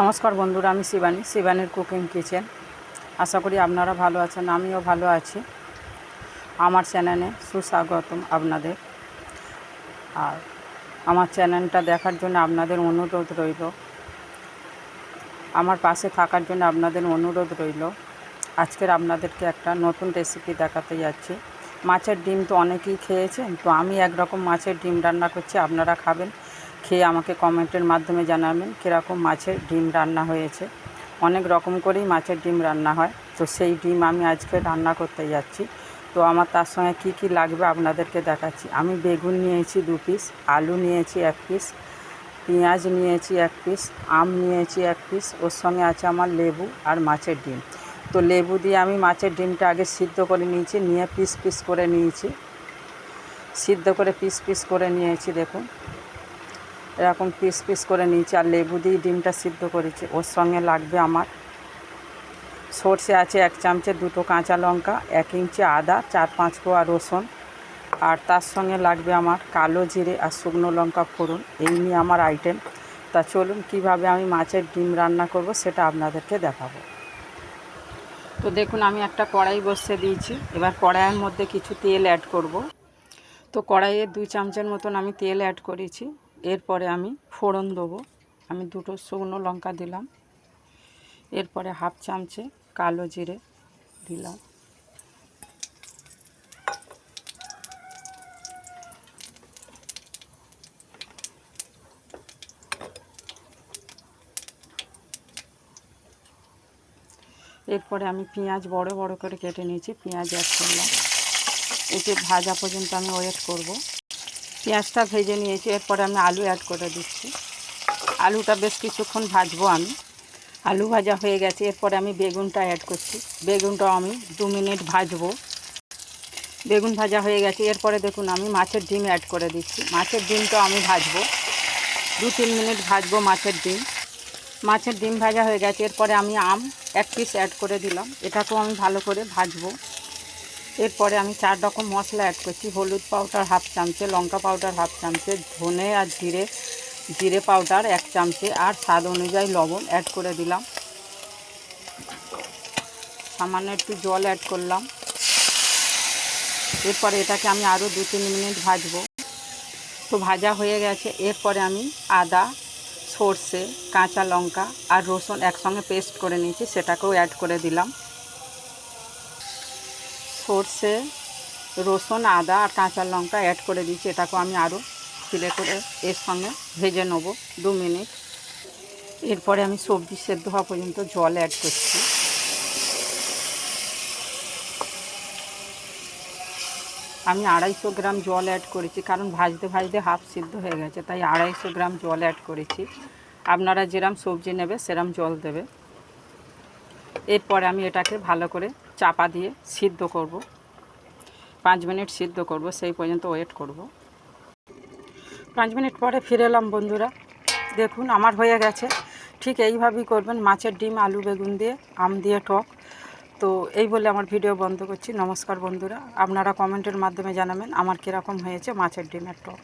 নমস্কার বন্ধুরা, আমি শিবানী, শিবানীর কুকিং কিচেন। আশা করি আপনারা ভালো আছেন, আমিও ভালো আছি। আমার চ্যানেলে সুস্বাগতম আপনাদের। আর আমার চ্যানেলটা দেখার জন্য আপনাদের অনুরোধ রইল। আমার পাশে থাকার জন্য আপনাদের অনুরোধ রইল। আজকের আপনাদেরকে একটা নতুন রেসিপি দেখাতে যাচ্ছি। মাছের ডিম তো অনেকেই খেয়েছেন, তো আমি একরকম মাছের ডিম রান্না করছি, আপনারা খাবেন। খেয়ে আমাকে কমেন্টের মাধ্যমে জানাবেন কীরকম মাছের ডিম রান্না হয়েছে। অনেক রকম করেই মাছের ডিম রান্না হয়। তো সেই ডিম আমি আজকে রান্না করতে যাচ্ছি। তো আমার তার সঙ্গে কী কী লাগবে আপনাদেরকে দেখাচ্ছি। আমি বেগুন নিয়েছি দু পিস আলু নিয়েছি এক পিস পেঁয়াজ নিয়েছি এক পিস আম নিয়েছি এক পিস ওর সঙ্গে আছে আমার লেবু আর মাছের ডিম। তো লেবু দিয়ে আমি মাছের ডিমটা আগে সিদ্ধ করে নিয়েছি, নিয়ে পিস পিস করে নিয়েছি। সিদ্ধ করে পিস পিস করে নিয়েছি, দেখুন। এরকম পিস পিস করে নিয়েছি আর লেবু দিয়ে ডিমটা সিদ্ধ করেছি। ওর সঙ্গে লাগবে আমার। সর্ষে আছে এক চামচে দুটো কাঁচা লঙ্কা, এক ইঞ্চি আদা, চার পাঁচ কোয়া রসুন। আর তার সঙ্গে লাগবে আমার কালো জিরে আর শুকনো লঙ্কা ফোড়ন। এই নিয়ে আমার আইটেম। তা চলুন কীভাবে আমি মাছের ডিম রান্না করব সেটা আপনাদেরকে দেখাবো। তো দেখুন, আমি একটা কড়াই বসিয়ে দিয়েছি। এবার কড়াইয়ের মধ্যে কিছু তেল অ্যাড করব। তো কড়াইয়ে দুই চামচের মতন আমি তেল অ্যাড করেছি। এরপরে আমি ফোড়ন দেবো। আমি দুটো শুকনো লঙ্কা দিলাম। এরপরে হাফ চামচে কালো জিরে দিলাম। এরপরে আমি পেঁয়াজ বড় বড় করে কেটে নিয়েছি। পেঁয়াজ অ্যাড করলাম এতে ভাজা পর্যন্ত আমি ওয়েট করব। পেঁয়াজটা ভেজে নিয়েছি, এরপরে আমি আলু অ্যাড করে দিচ্ছি। আলুটা বেশ কিছুক্ষণ ভাজবো আমি। আলু ভাজা হয়ে গেছে, এরপরে আমি বেগুনটা অ্যাড করছি। বেগুনটাও আমি দু মিনিট ভাজবো। বেগুন ভাজা হয়ে গেছে, এরপরে দেখুন আমি মাছের ডিম অ্যাড করে দিচ্ছি। মাছের ডিমটাও আমি ভাজবো। দু তিন মিনিট ভাজবো মাছের ডিম। মাছের ডিম ভাজা হয়ে গেছে, এরপরে আমি আম এক পিস অ্যাড করে দিলাম। এটাকেও আমি ভালো করে ভাজবো। এরপরে আমি চার রকম মশলা অ্যাড করছি। হলুদ পাউডার হাফ চামচে, লঙ্কা পাউডার হাফ চামচে, ধনে আর জিরে জিরে পাউডার এক চামচে আর স্বাদ অনুযায়ী লবণ অ্যাড করে দিলাম। সামান্য একটু জল অ্যাড করলাম। এরপরে এটাকে আমি আরও দু তিন মিনিট ভাজবো। তো ভাজা হয়ে গেছে। এরপরে আমি আদা, সর্ষে, কাঁচা লঙ্কা আর রসুন একসঙ্গে পেস্ট করে নিয়েছি। সেটাকেও অ্যাড করে দিলাম। সর্ষে, রসুন, আদা আর কাঁচা লঙ্কা অ্যাড করে দিয়েছি। এটাকেও আমি আরও ফিলে করে এর সঙ্গে ভেজে নেব দু মিনিট। এরপরে আমি সবজি সেদ্ধ হওয়া পর্যন্ত জল অ্যাড করছি। আমি আড়াইশো গ্রাম জল অ্যাড করেছি, কারণ ভাজতে ভাজতে হাফ সিদ্ধ হয়ে গেছে, তাই আড়াইশো গ্রাম জল অ্যাড করেছি। আপনারা যেরম সবজি নেবে, সেরম জল দেবে। এরপরে আমি এটাকে ভালো করে চাপা দিয়ে সিদ্ধ করব। পাঁচ মিনিট সিদ্ধ করব, সেই পর্যন্ত ওয়েট করব। পাঁচ মিনিট পরে ফিরে এলাম বন্ধুরা। দেখুন, আমার হয়ে গেছে। ঠিক এইভাবেই করবেন, মাছের ডিম, আলু, বেগুন দিয়ে, আম দিয়ে, টক। তো এই বলে আমার ভিডিও বন্ধ করছি। নমস্কার বন্ধুরা। আপনারা কমেন্টের মাধ্যমে জানাবেন, আমার কীরকম হয়েছে মাছের ডিমের টক।